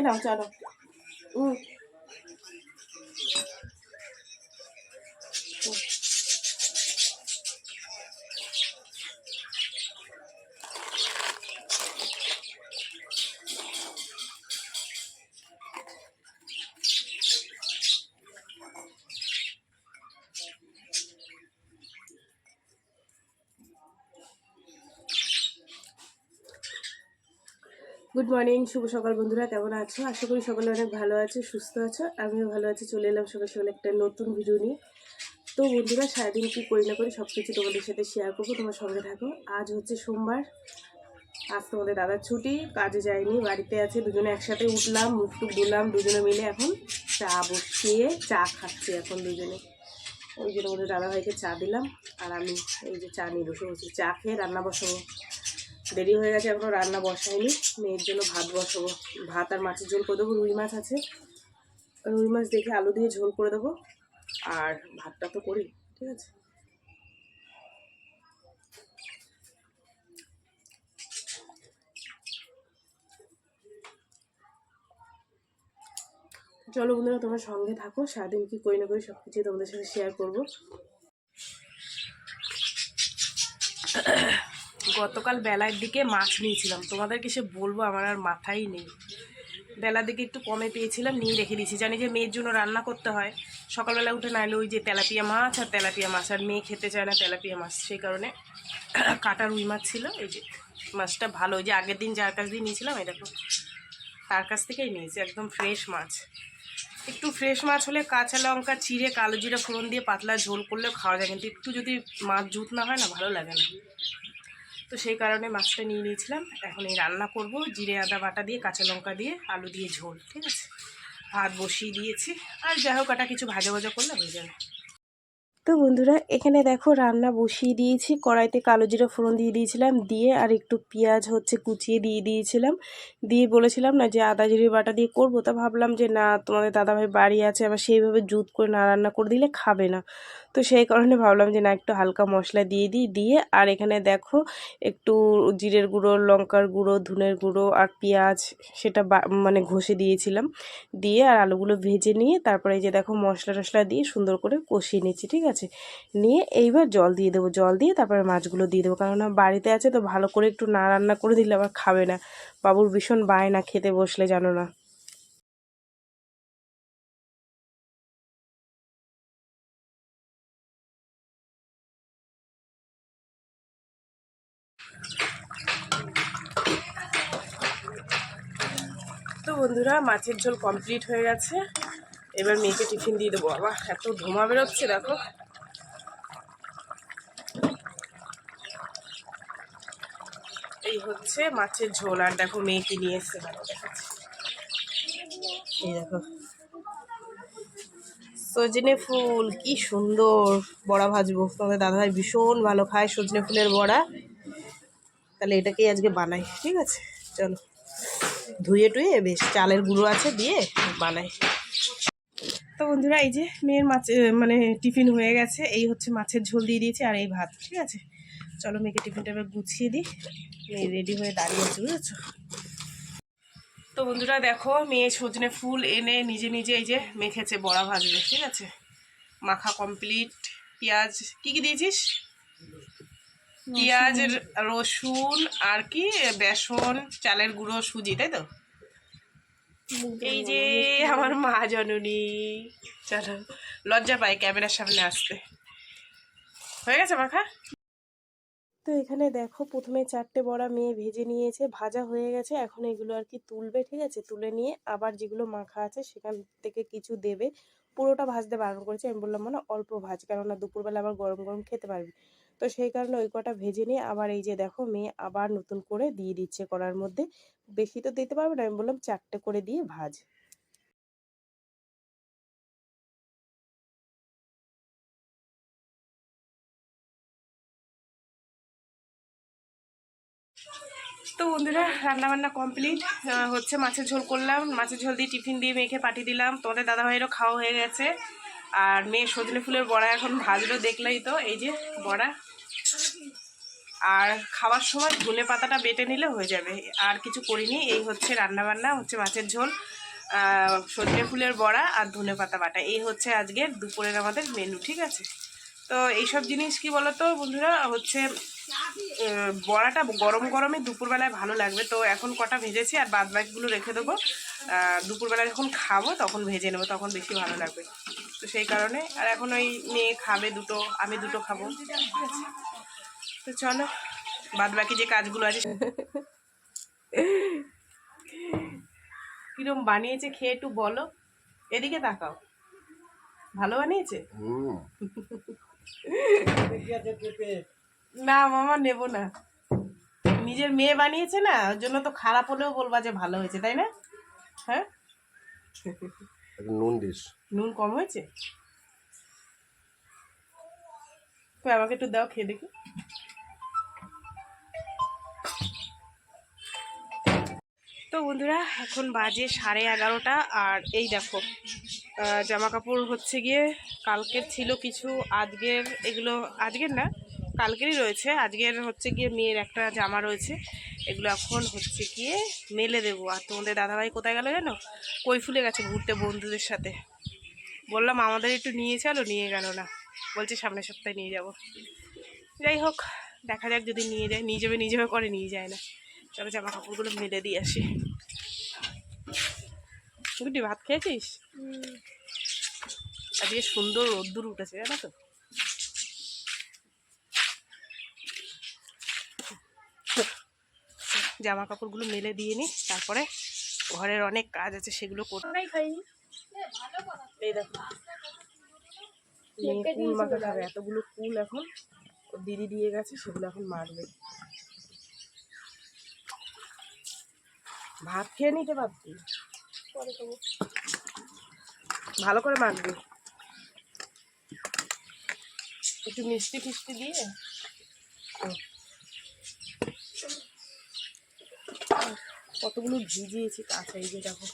এই নাও চলো হুম good morning শুভ সকাল বন্ধুরা, কেমন আছো? আশা করি সকলে অনেক ভালো আছে, সুস্থ আছো। আমিও ভালো আছি, চলে এলাম সকাল সকাল একটা নতুন ভিডিও নিয়ে। তো বন্ধুরা, সারাদিন কী করি না করি সব কিছু তোমাদের সাথে শেয়ার করব, তোমার সঙ্গে থাকো। আজ হচ্ছে সোমবার, আজ তোমাদের দাদার ছুটি, কাজে যায়নি বাড়িতে আছে, দুজনে একসাথে উঠলাম, মুখ টুক দুজনে মিলে এখন চা বসিয়ে, চা খাচ্ছি এখন দুজনে। ওই জন্য আমাদের দাদাভাইকে চা দিলাম, আর আমি এই যে চা নিয়ে বসে বসে চা খেয়ে রান্না বসাবো। দেরি হয়ে গেছে, এখনও রান্না বসাইনি মেয়ের জন্য ভাত বসাবো। ভাত আর মাছের ঝোল করে দেবো, রুই মাছ আছে। রুই মাছ দেখে আলু দিয়ে ঝোল করে দেবো। আর ভাতটা তো করি, ঠিক আছে? চলো বন্ধুরা, তোমার সঙ্গে থাকো। সারাদিন কি করি না করি সব কিছু তোমাদের সাথে শেয়ার করব। গতকাল বেলার দিকে মাছ নিয়েছিলাম। তোমাদেরকে সে বলব, আমার আর মাথাই নেই। বেলার দিকে একটু কমে পেয়েছিলাম, নিয়ে রেখে দিয়েছি। জানি যে মেয়ের জন্য রান্না করতে হয়। সকালবেলা উঠে নাইলে ওই যে তেলাপিয়া মাছ আর তেলাপিয়া মাছ, আর মেয়ে খেতে চায় না তেলাপিয়া মাছ। সেই কারণে কাটা রুই মাছ ছিল। এই যে মাছটা ভালো, ওই যে আগের দিন যার কাছ দিয়ে নিয়েছিলাম দেখো, তার কাছ থেকেই নিয়েছি, একদম ফ্রেশ মাছ। একটু ফ্রেশ মাছ হলে কাঁচা লঙ্কা, চিড়ে, কালো জিরা, ফোড়ন দিয়ে পাতলা ঝোল করলেও খাওয়া যায়, কিন্তু একটু যদি মাছ জুত না হয় না, ভালো লাগে না। তো সেই কারণে মাছটা নিয়ে নিয়েছিলাম। এখন এই রান্না করব। জিরে, আদা বাটা দিয়ে, কাঁচা লঙ্কা দিয়ে, আলু দিয়ে ঝোল, ঠিক আছে? ভাত বসিয়ে দিয়েছি। আর যাই হোক একটা কিছু ভাজা ভাজা করলে হয়ে যাবে তো বন্ধুরা, এখানে দেখো রান্না বসিয়ে দিয়েছি। কড়াইতে কালো জিরা ফোড়ন দিয়ে দিয়েছিলাম, দিয়ে আর একটু পেঁয়াজ হচ্ছে কুচিয়ে দিয়ে দিয়েছিলাম। দিয়ে বলেছিলাম না যে আদা জিরে বাটা দিয়ে করব। তা ভাবলাম যে না, তোমাদের দাদাভাই বাড়ি আছে, আবার সেইভাবে জুত করে না রান্না করে দিলে খাবে না। তো সেই কারণে ভাবলাম যে না, একটু হালকা মশলা দিয়ে দিই, দিয়ে আর এখানে দেখো একটু জিরের গুঁড়ো, লঙ্কার গুঁড়ো, ধুনের গুঁড়ো আর পেঁয়াজ সেটা মানে ঘষে দিয়েছিলাম। দিয়ে আর আলুগুলো ভেজে নিয়ে তারপরে এই যে দেখো মশলা টশলা দিয়ে সুন্দর করে কষিয়ে নিচ্ছি, ঠিক আছে? নিয়ে এইবার জল দিয়ে দেবো, জল দিয়ে তারপরে মাছগুলো দিয়ে দেবো। কারণ বাড়িতে আছে তো ভালো করে একটু না রান্না করে দিলে আবার খাবে না। বাবুর ভীষণ বায়না খেতে বসলে জানো না। তো বন্ধুরা, মাছের ঝোল কমপ্লিট হয়ে গেছে। এবার মেয়েকে টিফিন দিয়ে দেবো। আবার এত ধোঁয়া বেরোচ্ছে, দেখো। এই হচ্ছে মাছের ঝোল, আর দেখো মেয়েকে নিয়ে এসছে। এই দেখো। সজনে ফুল, কি সুন্দর বড়া ভাজবো। তোমাদের দাদাভাই ভীষণ ভালো খায় সজনে ফুলের বড়া। তাহলে এটাকেই আজকে বানাই, ঠিক আছে? চলো। ধুয়ে টুয়ে বেশ চালের গুঁড়ো আছে দিয়ে বানাই। তো বন্ধুরা, এই যে মেয়ের মাছ মানে টিফিন হয়ে গেছে। এই হচ্ছে মাছের ঝোল দিয়ে দিয়েছি আর এই ভাত, ঠিক আছে? চলো মেয়েকে টিফিনটা এবার গুছিয়ে দিই। মেয়ে রেডি হয়ে দাঁড়িয়ে আছে, বুঝেছ? তো বন্ধুরা, দেখো, মেয়ে সজনে ফুল এনে নিজে নিজে এই যে মেখেছে, বড়া ভাজবে, ঠিক আছে? মাখা কমপ্লিট পেঁয়াজ, কী কী দিয়েছিস? পেঁয়াজ রসুন আর কি বেসন চালের গুঁড়ো সুজি তাই তো? এই যে আমার মা জননী। চলো লজ্জা পাই ক্যামেরার সামনে আসতে। হয়ে গেছে মাখা? তো এখানে দেখো প্রথমে চারটে বড়া মেয়ে ভেজে নিয়েছে ভাজা হয়ে গেছে। এখন এগুলো আর কি তুলবে ঠিক আছে? তুলে নিয়ে আবার যেগুলো মাখা আছে সেখান থেকে কিছু দেবে। পুরোটা ভাজতে বারণ করেছে। আমি বললাম মানে অল্প ভাজ কেননা দুপুরবেলা আবার গরম গরম খেতে পারবি। তো সেই কারণে ওই কটা ভেজে নিয়ে আবার এই যে দেখো মেয়ে আবার নতুন করে দিয়ে দিচ্ছে কড়ার মধ্যে। বেশি তো দিতে পারবে না, আমি বললাম চারটে করে দিয়ে ভাজ। তো বন্ধুরা রান্না বান্না কমপ্লিট হচ্ছে মাছের ঝোল করলাম। মাছের ঝোল দিয়ে টিফিন দিয়ে মেখে পাঠিয়ে দিলাম। তোমাদের দাদাভাইয়েরও খাওয়া হয়ে গেছে। আর মেয়ে সজনে ফুলের বড়া এখন ভাজলো দেখলেই তো, এই যে বড়া। আর খাওয়ার সময় ধনে পাতাটা বেটে নিলে হয়ে যাবে। আর কিছু করিনি, এই হচ্ছে রান্না বান্না হচ্ছে মাছের ঝোল সজনে ফুলের বড়া আর ধনে পাতা বাটা। এই হচ্ছে আজকের দুপুরের আমাদের মেনু ঠিক আছে? তো এইসব জিনিস কি বলতো বন্ধুরা? হচ্ছে বড়াটা গরম গরমে দুপুরবেলায় ভালো লাগবে। তো এখন কটা ভেজেছি আর বাদ বাকিগুলো রেখে দেবো। দুপুরবেলা যখন খাব তখন ভেজে নেব, তখন বেশি ভালো লাগবে। তো সেই কারণে, আর এখন ওই মেয়ে খাবে দুটো, আমি দুটো খাব। তো চলো, বাদ বাকি যে কাজগুলো আছে কিরম বানিয়েছে খেয়ে একটু বলো। এদিকে তাকাও। ভালো বানিয়েছে? না মামা নেব না। নিজের মেয়ে বানিয়েছে না ওর জন্য তো খারাপ হলেও বলবা যে ভালো হয়েছে তাই না? হ্যাঁ? নুন দিস। নুন কম হয়েছে? তো আমাকে একটু দাও খেয়ে দেখি। তো বন্ধুরা এখন বাজে সাড়ে এগারোটা আর এই দেখো। জামা কাপড় হচ্ছে গিয়ে কালকের ছিল কিছু, আজকের এগুলো, আজকের না, কালকেরই রয়েছে। আজকের হচ্ছে গিয়ে মেয়ের একটা জামা রয়েছে। এগুলো এখন হচ্ছে গিয়ে মেলে দেবো। আর তোমাদের দাদাভাই কোথায় গেল জানো? কই ফুলে গেছে ঘুরতে বন্ধুদের সাথে। বললাম, আমাদের একটু নিয়ে চলো, নিয়ে গেল না। বলছে, সামনের সপ্তাহে নিয়ে যাব। যাই হোক, দেখা যাক যদি নিয়ে যায়, নিয়ে যাবে নিয়ে যাবে করে নিয়ে যায় না। চলো জামা কাপড়গুলো মেলে দিয়ে আসি। গুড্ডি ভাত খেয়েছিস? আজকে সুন্দর রোদ্দুর উঠেছে জানো তো? জামা কাপড়গুলো মেলে দিয়ে নি তারপরে ঘরের অনেক কাজ আছে সেগুলো করতে এই দেখো। কুল মাখা খাবে এতগুলো কুল এখন দিদি দিয়ে গেছে সেগুলো এখন মারবে। ভাত খেয়ে নিতে পারতি? ভালো করে মাখবি। একটু মিষ্টি ফিষ্টি দিয়ে। কতগুলো ভিজিয়েছি কাছে এই যে দেখো।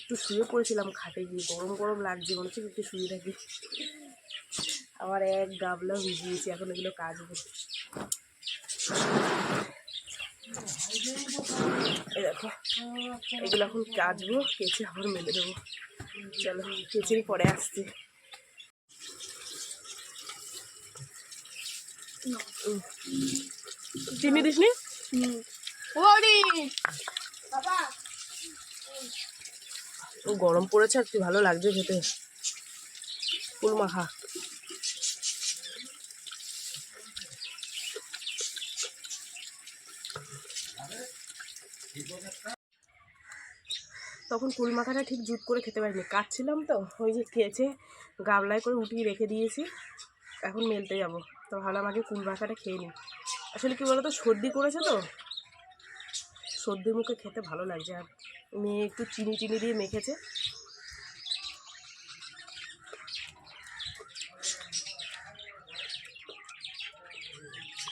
একটু শুয়ে পড়েছিলাম খাটে গিয়ে, গরম গরম লাগছে, মনে হচ্ছে একটু শুয়ে থাকি। আবার এক গাবলা ভিজিয়েছি, এখন এগুলো কাজ কাচবো। এই দেখো, এগুলো এখন কাচবো, কেচে আবার মেলে দেবো। চলো কেচে পরে আসছি। চিনি দিসনি? গরম পড়েছে, আর কি ভালো লাগছে খেতে। ফুল মাখা তখন কুল মাখাটা ঠিক জুট করে খেতে পারিনি। কাটছিলাম তো, ওই যে খেয়েছে গাবলায় করে উঠিয়ে রেখে দিয়েছি। এখন মেলতে যাব। তো ভাবলাম আগে কুল মাখাটা খেয়ে নিই। আসলে কি বলতো, সর্দি করেছে তো, সর্দি মুখে খেতে ভালো লাগছে। আর মেয়ে একটু চিনি চিনি দিয়ে মেখেছে।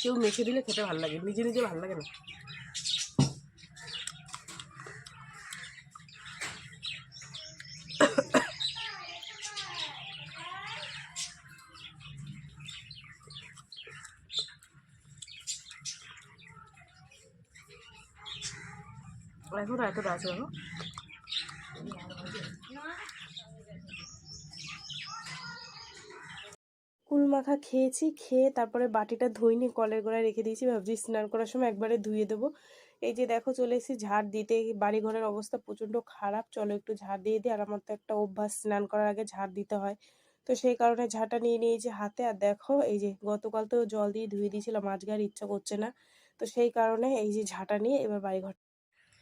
কেউ মেখে দিলে খেতে ভালো লাগে, নিজে নিজে ভালো লাগে না। আছে দেখো। কুল মাখা খেয়েছি, খেয়ে তারপরে বাটিটা ধুইনি, কলের গোড়ায় রেখে দিয়েছি, ভাবছি স্নান করার সময় একবারে ধুয়ে দেবো। এই যে দেখো চলে এসেছি ঝাড় দিতে বাড়ি ঘরের অবস্থা প্রচণ্ড খারাপ, চলো একটু ঝাড় দিয়ে দিই। আর আমার তো একটা অভ্যাস, স্নান করার আগে ঝাড় দিতে হয়। তো সেই কারণে ঝাঁটা নিয়ে নিয়েছি হাতে। আর দেখো, এই যে গতকাল তো জল দিয়ে ধুয়ে দিয়েছিলাম, আজকে আর ইচ্ছা করছে না। তো সেই কারণে এই যে ঝাঁটা নিয়ে এবার বাড়িঘর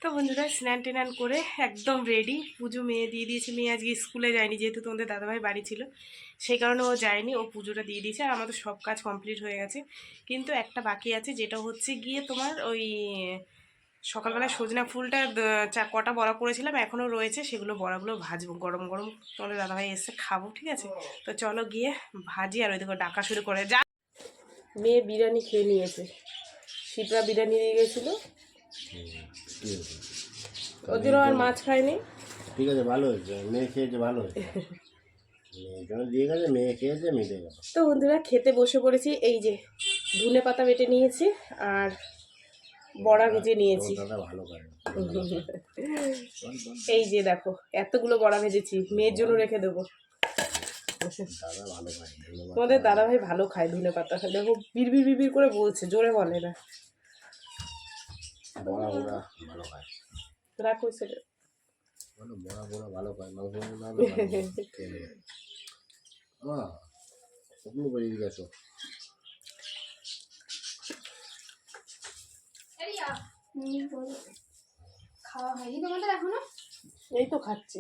তো বন্ধুরা স্নান টেনান করে একদম রেডি পুজো মেয়ে দিয়ে দিয়েছে। মেয়ে আজকে স্কুলে যায়নি, যেহেতু তোমাদের দাদাভাই বাড়ি ছিল। সেই কারণে ও যায়নি, ও পুজোটা দিয়ে দিয়েছে। আর আমাদের সব কাজ কমপ্লিট হয়ে গেছে। কিন্তু একটা বাকি আছে, যেটা হচ্ছে গিয়ে তোমার ওই সকালবেলা সজনা ফুলটা চা, কটা বড়া করেছিলাম এখনও রয়েছে। সেগুলো বড়াগুলো ভাজবো। গরম গরম। তোমাদের দাদাভাই এসে খাব, ঠিক আছে? তো চলো গিয়ে ভাজি আর ওই দেখো ডাকা শুরু করে। যা মেয়ে বিরিয়ানি খেয়ে নিয়েছে। শীতরা বিরিয়ানি দিয়ে গেছিল। জন্য আর মাছ খায়নি? ঠিক আছে ভালো হয়েছে। মেয়ে খেয়েছে ভালো হয়েছে। দিয়ে গেছে? মেয়ে খেয়েছে মিটে তো বন্ধুরা খেতে বসে পড়েছি। এই যে ধনে পাতা বেটে নিয়েছি আর বড়া ভেজে নিয়েছি। এই যে দেখো এতগুলো বড়া ভেজেছি। মেয়ের জন্য রেখে দেবো। তোমাদের দাদা ভাই ভালো খায় ধনে পাতা। দেখো বিড় বিড় বিড় করে বলছে জোরে বলে না। বড়া বড়া ভালো খায়। সেটা। বলো বড়া বড়া ভালো খায় মাংস না বেরিয়ে দিকে খাওয়া হয়নি তোমাদের এখনও? এই তো খাচ্ছি।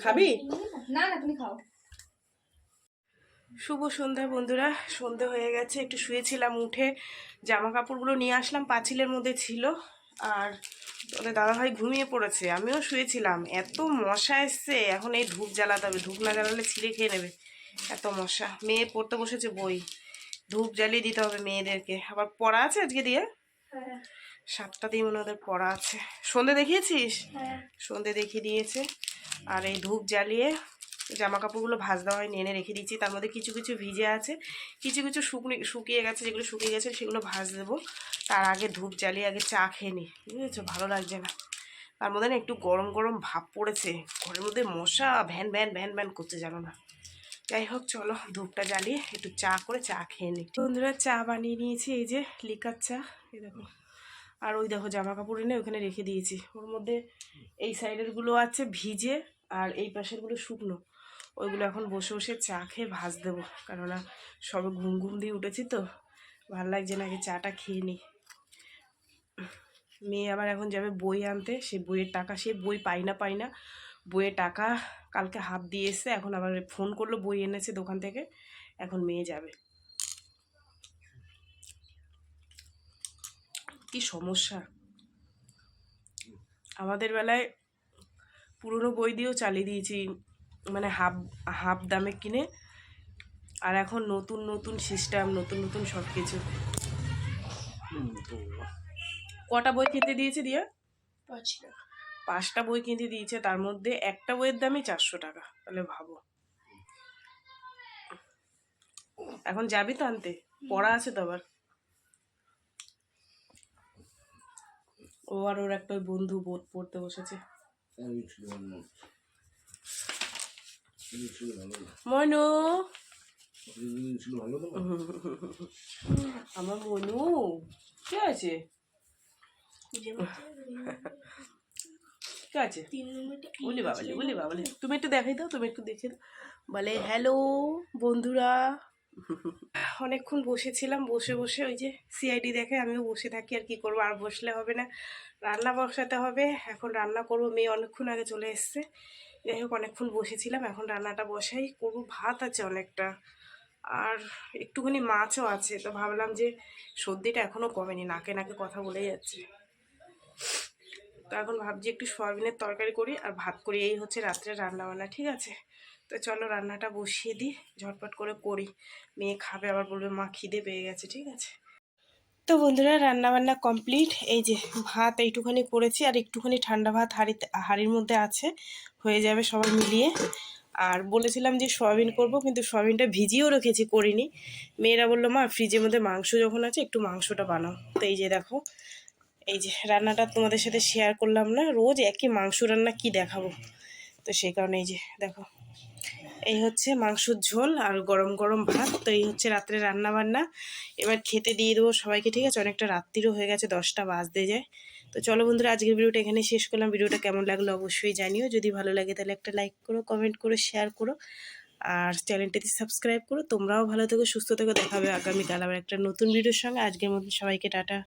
খাবি? না না শুভ সন্ধ্যা বন্ধুরা সন্ধে হয়ে গেছে একটু শুয়েছিলাম উঠে জামা কাপড়গুলো নিয়ে আসলাম পাঁচিলের মধ্যে ছিল আর তোদের দাদাভাই ঘুমিয়ে পড়েছে আমিও শুয়েছিলাম এত মশা এসছে এখন এই ধূপ জ্বালাতে হবে ধূপ না জ্বালালে ছিঁড়ে খেয়ে নেবে এত মশা মেয়ে পড়তে বসেছে বই ধূপ জ্বালিয়ে দিতে হবে মেয়েদেরকে আবার পড়া আছে আজকে দিয়ে? হ্যাঁ। সাতটা দিয়ে মনে ওদের পড়া আছে সন্ধে দেখিয়েছিস? হ্যাঁ। সন্ধে দেখিয়ে দিয়েছে আর এই ধূপ জ্বালিয়ে জামা কাপড়গুলো ভাজ দেওয়া হয় এনে রেখে দিয়েছি। তার মধ্যে কিছু কিছু ভিজে আছে, কিছু কিছু শুকনি, শুকিয়ে গেছে, যেগুলো শুকিয়ে গেছে সেগুলো ভাজ দেবো। তার আগে ধূপ জ্বালিয়ে আগে চা খেয়ে নিই, বুঝেছ? ভালো লাগছে না। তার মধ্যে না একটু গরম গরম ভাব পড়েছে। ঘরের মধ্যে মশা ভ্যান ভ্যান ভ্যান ভ্যান করতে জানো না। যাই হোক, চলো ধূপটা জ্বালিয়ে একটু চা করে চা খেয়ে নিই। বন্ধুরা, চা বানিয়ে নিয়েছি, এই যে লিকার চা, এই দেখো। আর ওই দেখো জামা কাপড় এনে ওখানে রেখে দিয়েছি। ওর মধ্যে এই সাইডেরগুলো আছে ভিজে আর এই পাশেরগুলো শুকনো। ওইগুলো এখন বসে বসে চা খেয়ে ভাজ দেবো। কেননা সবে ঘুম ঘুম দিয়ে উঠেছি তো, ভালো লাগছে না, আগে চাটা খেয়ে নিই মেয়ে আবার এখন যাবে বই আনতে, সে বইয়ের টাকা, সে বই পাই না পাই না। বইয়ের টাকা কালকে হাত দিয়ে এসছে, এখন আবার ফোন করল, বই এনেছে দোকান থেকে, এখন মেয়ে যাবে। কি সমস্যা? আমাদের বেলায় পুরনো বই দিয়েও চালিয়ে দিয়েছি। মানে হাফ হাফ দামে কিনে আর এখন নতুন নতুন সিস্টেম নতুন নতুন সব কিছু কটা বই কিনতে দিয়েছে দিয়া? পাঁচটা বই কিনতে দিয়েছে তার মধ্যে একটা বইয়ের দামই চারশো টাকা। তাহলে ভাবো। এখন যাবি তো আনতে? পড়া আছে তো আবার? ও আর ওর একটা ওই বন্ধু বোধ পড়তে বসেছে আমি ছিল ভালো না। আমি ছিল ভালো না। মনু। আমার মনু, কে আছে কে আছে বলি বাবালি বলি বাবালি তুমি একটু দেখাই দাও, তুমি একটু দেখে দাও। বলে হ্যালো বন্ধুরা। অনেকক্ষণ বসেছিলাম, বসে বসে ওই যে সিআইডি দেখে আমিও বসে থাকি আর কি করব, আর বসলে হবে না। রান্না বসাতে হবে, এখন রান্না করব, মেয়ে অনেকক্ষণ আগে চলে এসছে। যাই হোক অনেকক্ষণ বসেছিলাম, এখন রান্নাটা বসাই, করব ভাত আছে অনেকটা। আর একটুখানি মাছও আছে, তো ভাবলাম যে সর্দিটা এখনও কমেনি, নাকে নাকে কথা বলে যাচ্ছে। তো এখন ভাবছি একটু সয়াবিনের তরকারি করি, আর ভাত করি, এই হচ্ছে রাত্রে রান্না বান্না ঠিক আছে? তো চলো রান্নাটা বসিয়ে দিই, ঝটপট করে করি। মেয়ে খাবে, আবার বলবে, মা খিদে পেয়ে গেছে, ঠিক আছে? তো বন্ধুরা রান্না বান্না কমপ্লিট এই যে ভাত এইটুখানি করেছি আর একটুখানি ঠান্ডা ভাত হাঁড়িতে, হাঁড়ির মধ্যে আছে। হয়ে যাবে সবাই মিলিয়ে। আর বলেছিলাম যে সয়াবিন করব, কিন্তু সয়াবিনটা ভিজিয়েও রেখেছি, করিনি। মেয়েরা বলল, মা ফ্রিজের মধ্যে মাংস যখন আছে, একটু মাংসটা বানাও। তো এই যে দেখো, এই যে রান্নাটা তোমাদের সাথে শেয়ার করলাম না, রোজ একই মাংস রান্না কি দেখাবো? তো সেই কারণে এই যে দেখো এই হচ্ছে মাংসর ঝোল আর গরম গরম ভাত। তো এই হচ্ছে রাত্রে রান্না বান্না এবার খেতে দিয়ে দেবো সবাইকে, ঠিক আছে? অনেকটা রাত্রিরও হয়ে গেছে, দশটা বাজতে যায়। তো চলো বন্ধুরা, আজকের ভিডিওটা এখানে শেষ করলাম। ভিডিওটা কেমন লাগল অবশ্যই জানিও। যদি ভালো লাগে তাহলে একটা লাইক করো, কমেন্ট করো, শেয়ার করো। আর চ্যানেলটাতে সাবস্ক্রাইব করো। তোমরাও ভালো থেকো, সুস্থ থেকো। দেখাবে আগামীকাল আবার একটা নতুন ভিডিওর সঙ্গে। আজকের মতন সবাইকে টাটা।